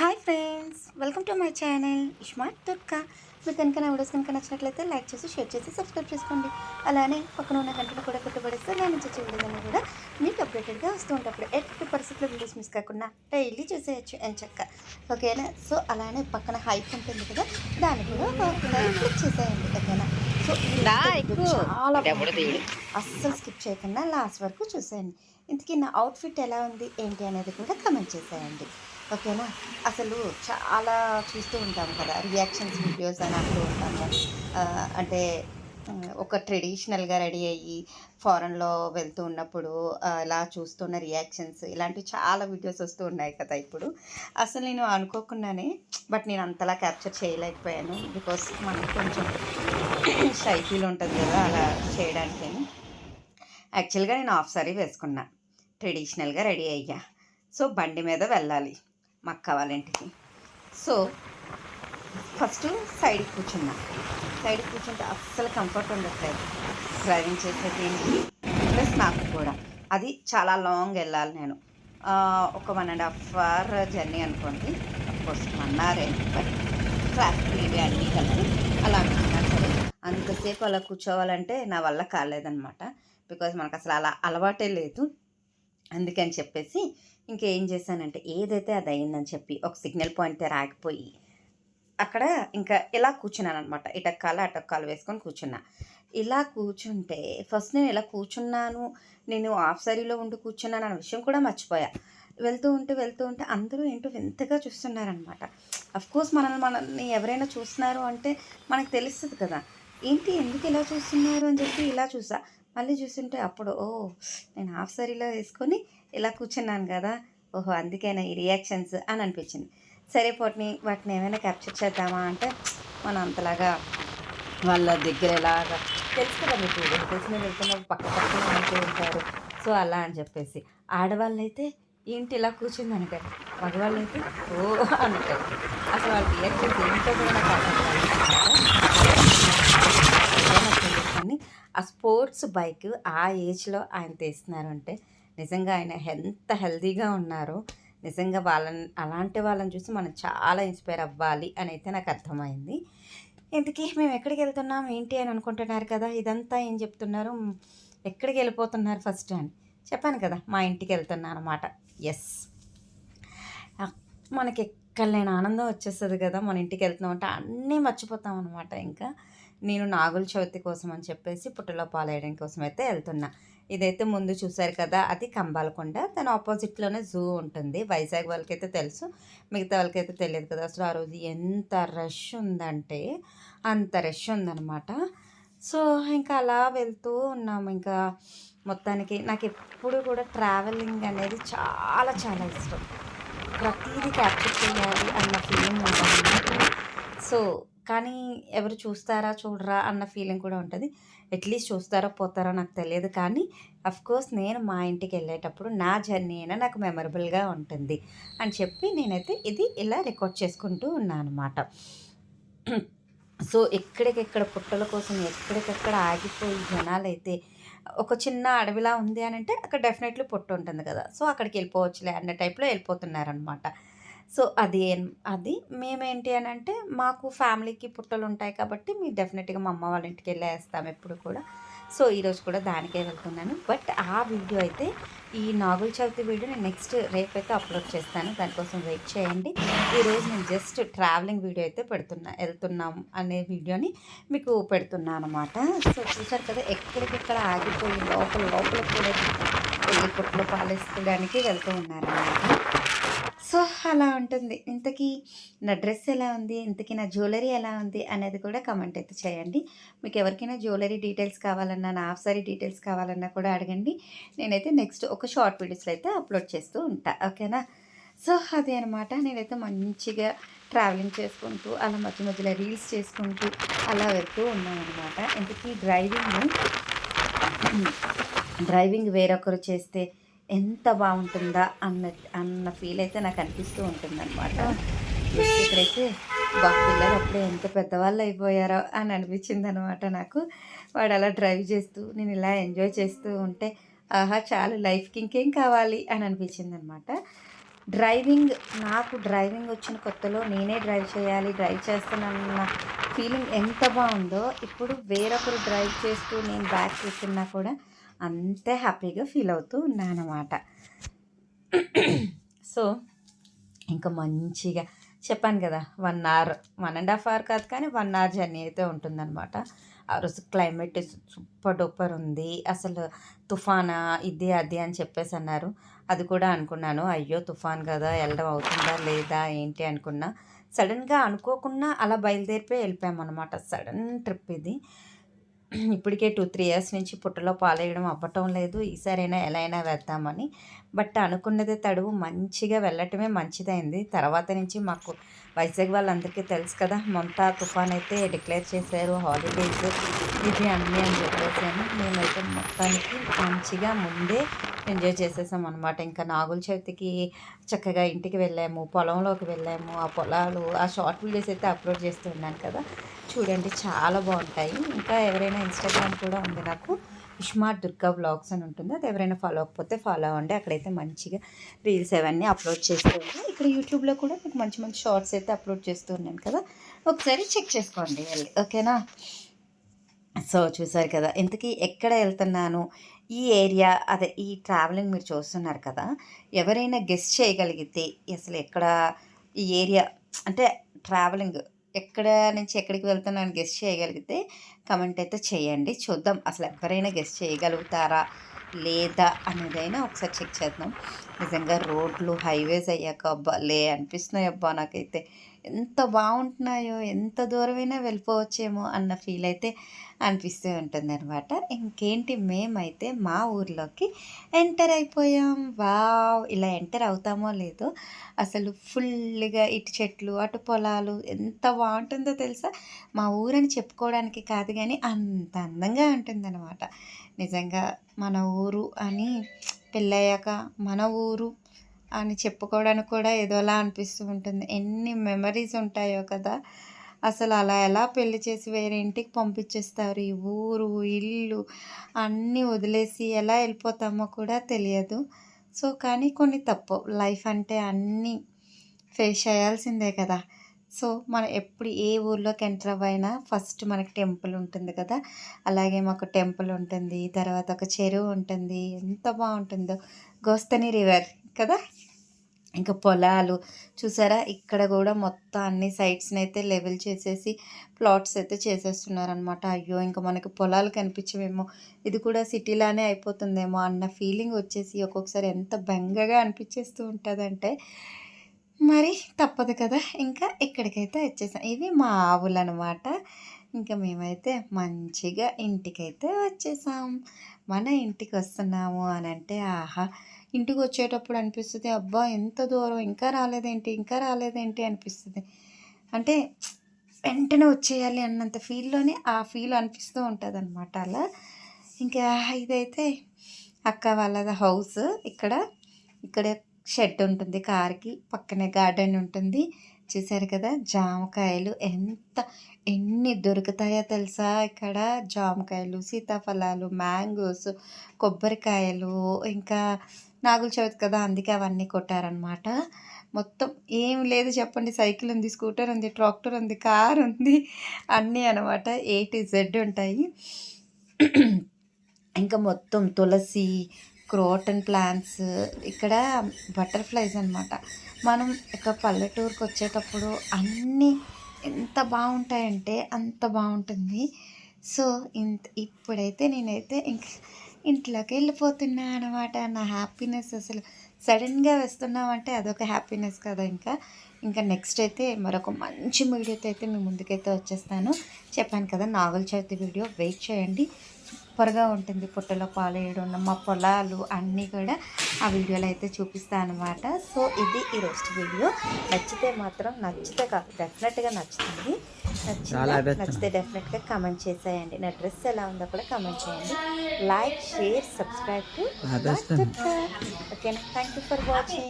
Hi friends welcome to my channel ismart తుర్కా మీకు కనుక నా వీడియోస్ కనుక నచ్చినట్లయితే లైక్ చేసి షేర్ చేసి సబ్స్క్రైబ్ చేసుకోండి. అలానే పక్కన ఉన్న గంటలు కూడా కొట్టుబడిస్తే నేను వచ్చే వీడియోస్ కూడా మీకు అప్డేటెడ్గా వస్తూ ఉంటాప్పుడు ఎట్టి పరిస్థితుల్లో వీడియోస్ మిస్ కాకుండా డైలీ చూసేయచ్చు అని చక్క. ఓకేనా? సో అలానే పక్కన హైప్ ఉంటుంది కదా దాన్ని కూడా క్లిక్ చేసేయండి ఓకేనా? సో. చాలా. అస్సలు స్కిప్ చేయకుండా లాస్ట్ వరకు చూసేయండి. ఇంతకీ నా అవుట్ఫిట్ ఎలా ఉంది ఏంటి అనేది కూడా కమెంట్ చేసేయండి. ఓకేనా? అసలు చాలా చూస్తూ ఉంటాం కదా రియాక్షన్స్ వీడియోస్ అని అంటూ ఉంటాము అంటే ఒక ట్రెడిషనల్గా రెడీ అయ్యి ఫారెన్లో వెళ్తూ ఉన్నప్పుడు ఇలా చూస్తున్న రియాక్షన్స్ ఇలాంటివి చాలా వీడియోస్ వస్తూ ఉన్నాయి కదా ఇప్పుడు. అసలు నేను అనుకోకుండానే బట్ నేను అంతలా క్యాప్చర్ చేయలేకపోయాను బికాస్ మనకి కొంచెం షై ఫీల్ ఉంటుంది కదా అలా చేయడానికి యాక్చువల్గా నేను హాఫ్ సారీ వేసుకున్నా ట్రెడిషనల్గా రెడీ అయ్యా. సో బండి మీద వెళ్ళాలి. మా అక్క వాళ్ళ ఇంటికి. సో ఫస్ట్ సైడ్ కూర్చున్నా. సైడ్ కూర్చుంటే అస్సలు కంఫర్ట్ ఉండట్లేదు. డ్రైవింగ్ చేసేది ప్లస్ నాకు కూడా. అది చాలా లాంగ్ వెళ్ళాలి నేను. ఒక one and half hour journey అనుకోండి. కోర్స్ వన్ అవరే బట్ ట్రాఫిక్ ఇవి అన్నీ కలిసి అలా సరే అంతసేపు అలా కూర్చోవాలంటే నా వల్ల కాలేదనమాట బికాజ్ మనకు అసలు అలా అలవాటే లేదు. అందుకని చెప్పేసి ఇంకేం చేశానంటే ఏదైతే అది అయిందని చెప్పి ఒక సిగ్నల్ పాయింట్ దగ్గర ఆగిపోయి అక్కడ ఇంకా ఇలా కూర్చున్నాను అనమాట ఇటక్కాల అటక్కాలు వేసుకొని కూర్చున్నా. ఇలా కూర్చుంటే ఫస్ట్ నేను ఇలా కూర్చున్నాను నేను హాఫ్ సారీలో ఉండి కూర్చున్నాను అన్న విషయం కూడా మర్చిపోయా. వెళ్తూ ఉంటే వెళ్తూ ఉంటే అందరూ ఏంటో వింతగా చూస్తున్నారనమాట కోర్స్ మనల్ని మనల్ని ఎవరైనా చూస్తున్నారు అంటే మనకు తెలుస్తుంది కదా. ఏంటి ఎందుకు ఇలా చూస్తున్నారు అని చెప్పి ఇలా చూసా. మళ్ళీ చూస్తుంటే అప్పుడు ఓ నేను హాఫ్ సారీలో వేసుకొని ఇలా కూర్చున్నాను కదా. ఓహో అందుకేనా ఈ రియాక్షన్స్ అని అనిపించింది. సరే పోట్ని వాటిని ఏమైనా క్యాప్చర్ చేద్దామా అంటే మనం అంతలాగా వాళ్ళ దగ్గర ఎలాగా తెలుసు కదా మీకు తెలిసిన వెళ్తున్నప్పుడు పక్క పక్కన ఉంటూ ఉంటారు. సో అలా అని చెప్పేసి. ఆడవాళ్ళు అయితే ఏంటి ఇలా కూర్చుంది అనకారు మగవాళ్ళు అయితే ఓ అంటారు అసలు వాళ్ళ రియాక్షన్స్ ఏంటో కూడా నాకు ఆ స్పోర్ట్స్ బైక్ ఆ ఏజ్లో ఆయన తీస్తున్నారు అంటే నిజంగా ఆయన ఎంత హెల్తీగా ఉన్నారో నిజంగా వాళ్ళని అలాంటి వాళ్ళని చూసి మనం చాలా ఇన్స్పైర్ అవ్వాలి అని అయితే నాకు అర్థమైంది. ఇంతకీ మేము ఎక్కడికి వెళ్తున్నాం? ఏంటి అని అనుకుంటున్నారు కదా? ఇదంతా ఏం చెప్తున్నారు? ఎక్కడికి వెళ్ళిపోతున్నారు ఫస్ట్ అని. చెప్పాను కదా మా ఇంటికి వెళ్తున్నా అనమాట ఎస్ మనకి ఎక్కడలేని ఆనందం వచ్చేస్తుంది కదా మన ఇంటికి వెళ్తున్నాం అంటే అన్నీ మర్చిపోతాం అనమాట ఇంకా. నేను నాగుల చవితి కోసం అని చెప్పేసి పుట్టలో పాలేయడం కోసం అయితే వెళ్తున్నా. ఇదైతే ముందు చూశారు కదా అది కంబాలకొండ. దాని ఆపోజిట్లోనే జూ ఉంటుంది. వైజాగ్ వాళ్ళకైతే తెలుసు. మిగతా వాళ్ళకైతే తెలియదు కదా. అసలు ఆ రోజు ఎంత రష్ ఉందంటే అంత రష్ ఉందన్నమాట. సో ఇంకా అలా వెళ్తూ ఉన్నాము ఇంకా మొత్తానికి నాకు ఎప్పుడు కూడా ట్రావెలింగ్ అనేది చాలా చాలా ఇష్టం. ప్రతిదీ క్యాప్చర్ చేయాలి అన్న ఫీలింగ్ ఉంటుంది సో కానీ ఎవరు చూస్తారా చూడరా అన్న ఫీలింగ్ కూడా ఉంటుంది. అట్లీస్ట్ చూస్తారో పోతారో నాకు తెలియదు కానీ కోర్స్ నేను మా ఇంటికి వెళ్ళేటప్పుడు నా జర్నీ అయినా నాకు మెమరబుల్గా ఉంటుంది అని చెప్పి నేనైతే ఇది ఇలా రికార్డ్ చేసుకుంటూ ఉన్నాను అనమాట సో ఎక్కడికెక్కడ పుట్టల కోసం ఎక్కడికెక్కడ ఆగిపోయి జనాలైతే ఒక చిన్న అడవిలా ఉంది అని అంటే అక్కడ డెఫినెట్లీ పుట్టు ఉంటుంది కదా. సో అక్కడికి వెళ్ళిపోవచ్చులే అన్న టైప్లో వెళ్ళిపోతున్నారనమాట సో అది అది మేమేంటి అని అంటే మాకు ఫ్యామిలీకి పుట్టలు ఉంటాయి కాబట్టి మేము డెఫినెట్గా మా అమ్మ వాళ్ళ ఇంటికి వెళ్ళేస్తాం ఎప్పుడు కూడా. సో ఈరోజు కూడా దానికే వెళ్తున్నాను. బట్ ఆ వీడియో అయితే ఈ నాగుల చవితి వీడియో నేను నెక్స్ట్ రేపైతే అప్లోడ్ చేస్తాను. దానికోసం వెయిట్ చేయండి. ఈరోజు నేను జస్ట్ ట్రావెలింగ్ వీడియో అయితే పెడుతున్నా వెళ్తున్నాం అనే వీడియోని మీకు పెడుతున్నా అనమాట సో చూసారు కదా ఎక్కడికెక్కడ ఆగిపోయి లోపల లోపల కూడా వెళ్ళి పుట్టలో పాలేసుకోవడానికి వెళ్తూ ఉన్నారన్నమాట. సో అలా ఉంటుంది. ఇంతకీ నా డ్రెస్ ఎలా ఉంది? ఇంతకీ నా జ్యువెలరీ ఎలా ఉంది? అనేది కూడా కమెంట్ అయితే చేయండి. మీకు ఎవరికైనా జ్యువెలరీ డీటెయిల్స్ కావాలన్నా నా హాఫ్ సారీ డీటెయిల్స్ కావాలన్నా కూడా అడగండి. నేనైతే నెక్స్ట్ ఒక షార్ట్ వీడియోస్లో అయితే అప్లోడ్ చేస్తూ ఉంటా. ఓకేనా? సో అదే అనమాట నేనైతే మంచిగా ట్రావెలింగ్ చేసుకుంటూ అలా మధ్య మధ్యలో రీల్స్ చేసుకుంటూ అలా వెళ్తూ ఉన్నాను అనమాట ఇంతకీ డ్రైవింగ్ డ్రైవింగ్ వేరొకరు చేస్తే ఎంత బాగుంటుందా అన్న అన్న ఫీల్ అయితే నాకు అనిపిస్తూ ఉంటుందన్నమాట. ఇక్కడైతే బా పిల్లలు అప్పుడే ఎంత పెద్దవాళ్ళు అయిపోయారో అని అనిపించింది అనమాట నాకు. వాడు అలా డ్రైవ్ చేస్తూ నేను ఇలా ఎంజాయ్ చేస్తూ ఉంటే ఆహా చాలు లైఫ్కి ఇంకేం కావాలి అని అనిపించింది అనమాట డ్రైవింగ్ నాకు డ్రైవింగ్ వచ్చిన కొత్తలో నేనే డ్రైవ్ చేయాలి డ్రైవ్ చేస్తానన్న ఫీలింగ్ ఎంత బాగుందో ఇప్పుడు వేరొకరు డ్రైవ్ చేస్తూ నేను బ్యాక్ కూర్చున్నా కూడా అంతే హ్యాపీగా ఫీల్ అవుతూ ఉన్నానమాట. సో ఇంకా మంచిగా చెప్పాను కదా one hour one and half hour కాదు కానీ వన్ అవర్ జర్నీ అయితే ఉంటుందన్నమాట. ఆ రోజు క్లైమేట్ సూపర్ డూపర్ ఉంది. అసలు తుఫానా ఇది అది అని చెప్పేసి అన్నారు. అది కూడా అనుకున్నాను. అయ్యో తుఫాన్ కదా వెళ్ళడం అవుతుందా లేదా ఏంటి అనుకున్నా. సడన్గా అనుకోకుండా అలా బయలుదేరిపోయి వెళ్ళిపోయామన్నమాట. సడన్ ట్రిప్ ఇది. ఇప్పటికే టూ త్రీ ఇయర్స్ నుంచి పుట్టలో పాలేయడం అవ్వటం లేదు. ఈసారైనా ఎలా అయినా వేద్దామని. బట్ అనుకున్నదే తడువు మంచిగా వెళ్ళటమే మంచిదైంది. తర్వాత నుంచి మాకు వైజాగ్ వాళ్ళందరికీ తెలుసు కదా మొంతా తుఫాన్ అయితే డిక్లేర్ చేశారు హాలిడేస్ ఇది అన్నీ అని చెప్పేసి అని మేమైతే మొత్తానికి మంచిగా ముందే ఎంజాయ్ చేసేసాం అనమాట ఇంకా నాగుల చవితికి చక్కగా ఇంటికి వెళ్ళాము పొలంలోకి వెళ్ళాము. ఆ పొలాలు ఆ షార్ట్ వీడియోస్ అయితే అప్లోడ్ చేస్తున్నాను కదా. చూడండి చాలా బాగుంటాయి. ఇంకా ఎవరైనా ఇన్స్టాగ్రామ్ కూడా ఉంది నాకు. ఉష్మా దుర్గా బ్లాగ్స్ అని ఉంటుంది. అది ఎవరైనా ఫాలో అవ్వకపోతే ఫాలో అవ్వండి. అక్కడైతే మంచిగా రీల్స్ అవన్నీ అప్లోడ్ చేస్తూ ఉంటాను ఇక్కడ యూట్యూబ్లో కూడా మీకు మంచి మంచి షార్ట్స్ అయితే అప్లోడ్ చేస్తూ ఉన్నాను కదా. ఒకసారి చెక్ చేసుకోండి వెళ్ళి. ఓకేనా సో చూసారు కదా ఇంతకీ ఎక్కడ వెళ్తున్నాను? ఈ ఏరియా అదే ఈ ట్రావెలింగ్ మీరు చూస్తున్నారు కదా ఎవరైనా గెస్ట్ చేయగలిగితే అసలు ఎక్కడ ఈ ఏరియా అంటే ట్రావెలింగ్ ఎక్కడ నుంచి ఎక్కడికి వెళ్తున్నాను గెస్ట్ చేయగలిగితే కమెంట్ అయితే చేయండి. చూద్దాం అసలు ఎవరైనా గెస్ట్ చేయగలుగుతారా? లేదా అనేదైనా ఒకసారి చెక్ చేద్దాం. నిజంగా రోడ్లు హైవేస్ అయ్యాక అబ్బా లే అనిపిస్తున్నాయి అబ్బా నాకైతే. ఎంత బాగుంటున్నాయో ఎంత దూరమైనా వెళ్ళిపోవచ్చేమో అన్న ఫీల్ అయితే అనిపిస్తూ ఉంటుంది అనమాట ఇంకేంటి మేమైతే మా ఊర్లోకి ఎంటర్ అయిపోయాం. వావ్! ఇలా ఎంటర్ అవుతామో లేదో అసలు ఫుల్గా ఇటు చెట్లు అటు పొలాలు ఎంత బాగుంటుందో తెలుసా? మా ఊరని చెప్పుకోవడానికి కాదు కానీ అంత అందంగా ఉంటుందన్నమాట. నిజంగా మన ఊరు అని పెళ్ళయ్యాక మన ఊరు అని చెప్పుకోవడానికి కూడా ఏదోలా అనిపిస్తూ ఉంటుంది. ఎన్ని మెమరీస్ ఉంటాయో కదా. అసలు అలా ఎలా పెళ్ళి చేసి వేరే ఇంటికి పంపించేస్తారు? ఈ ఊరు ఇల్లు అన్నీ వదిలేసి ఎలా వెళ్ళిపోతామో కూడా తెలియదు. సో కానీ కొన్ని తప్పు. లైఫ్ అంటే అన్నీ ఫేస్ చేయాల్సిందే కదా. సో మనం ఎప్పుడు ఏ ఊర్లోకి ఎంటర్ అవ్వైనా ఫస్ట్ మనకి టెంపుల్ ఉంటుంది కదా. అలాగే మాకు టెంపుల్ ఉంటుంది తర్వాత ఒక చెరువు ఉంటుంది ఎంత బాగుంటుందో. గోస్తని రివర్ కదా. ఇంకా పొలాలు చూసారా? ఇక్కడ కూడా మొత్తం అన్ని సైట్స్ని అయితే లెవెల్ చేసేసి ప్లాట్స్ అయితే చేసేస్తున్నారనమాట అయ్యో ఇంకా మనకి పొలాలు కనిపించమేమో ఇది కూడా సిటీలానే అయిపోతుందేమో అన్న ఫీలింగ్ వచ్చేసి ఒక్కొక్కసారి ఎంత బెంగగా అనిపించేస్తూ ఉంటుందంటే మరి తప్పదు కదా. ఇంకా ఇక్కడికైతే వచ్చేసాం. ఇవి మా ఆవులు అనమాట ఇంకా మేమైతే మంచిగా ఇంటికైతే వచ్చేసాం. మన ఇంటికి వస్తున్నాము అని అంటే ఆహా ఇంటికి వచ్చేటప్పుడు అనిపిస్తుంది అబ్బా ఎంత దూరం ఇంకా రాలేదేంటి ఇంకా రాలేదేంటి అనిపిస్తుంది. అంటే వెంటనే వచ్చేయాలి అన్నంత ఫీల్లోనే ఆ ఫీల్ అనిపిస్తూ ఉంటుంది అనమాట అలా. ఇంకా ఇదైతే అక్క వాళ్ళది హౌస్. ఇక్కడ ఇక్కడ షెడ్ ఉంటుంది కార్కి పక్కనే గార్డెన్ ఉంటుంది. చూసారు కదా జామకాయలు ఎంత ఎన్ని దొరుకుతాయో తెలుసా? ఇక్కడ జామకాయలు సీతాఫలాలు మ్యాంగోస్ కొబ్బరికాయలు ఇంకా నాగుల చవితి కదా అందుకే అవన్నీ కొట్టారనమాట మొత్తం ఏం లేదు చెప్పండి సైకిల్ ఉంది స్కూటర్ ఉంది ట్రాక్టర్ ఉంది కార్ ఉంది అన్నీ అనమాట ఏ టు జెడ్ ఉంటాయి. ఇంకా మొత్తం తులసి క్రోటన్ ప్లాంట్స్ ఇక్కడ బటర్ఫ్లైస్ అనమాట మనం ఇక పల్లెటూరుకి వచ్చేటప్పుడు అన్నీ ఎంత బాగుంటాయంటే అంత బాగుంటుంది. సో ఇంత ఇప్పుడైతే నేనైతే ఇంక ఇంట్లోకి వెళ్ళిపోతున్నా అనమాట నా హ్యాపీనెస్ అసలు సడన్గా వేస్తున్నామంటే అదొక హ్యాపీనెస్ కదా ఇంకా. ఇంకా నెక్స్ట్ అయితే మరొక మంచి వీడియోతో అయితే మీ ముందుకైతే వచ్చేస్తాను. చెప్పాను కదా నావల్ చవితి వీడియో. వెయిట్ చేయండి. సూపర్గా ఉంటుంది పుట్టలో పాలేయడం మా పొలాలు అన్నీ కూడా ఆ వీడియోలో అయితే చూపిస్తాను అనమాట సో ఇది ఈ రోజు వీడియో నచ్చితే మాత్రం నచ్చితే కాదు డెఫినెట్గా నచ్చుతుంది. నచ్చిందా నచ్చితే డెఫినెట్గా కమెంట్ చేసేయండి. నా డ్రెస్ ఎలా ఉందో కూడా కమెంట్ చేయండి. లైక్ షేర్ సబ్స్క్రైబ్ టు ఓకేనా థ్యాంక్ యూ ఫర్ వాచింగ్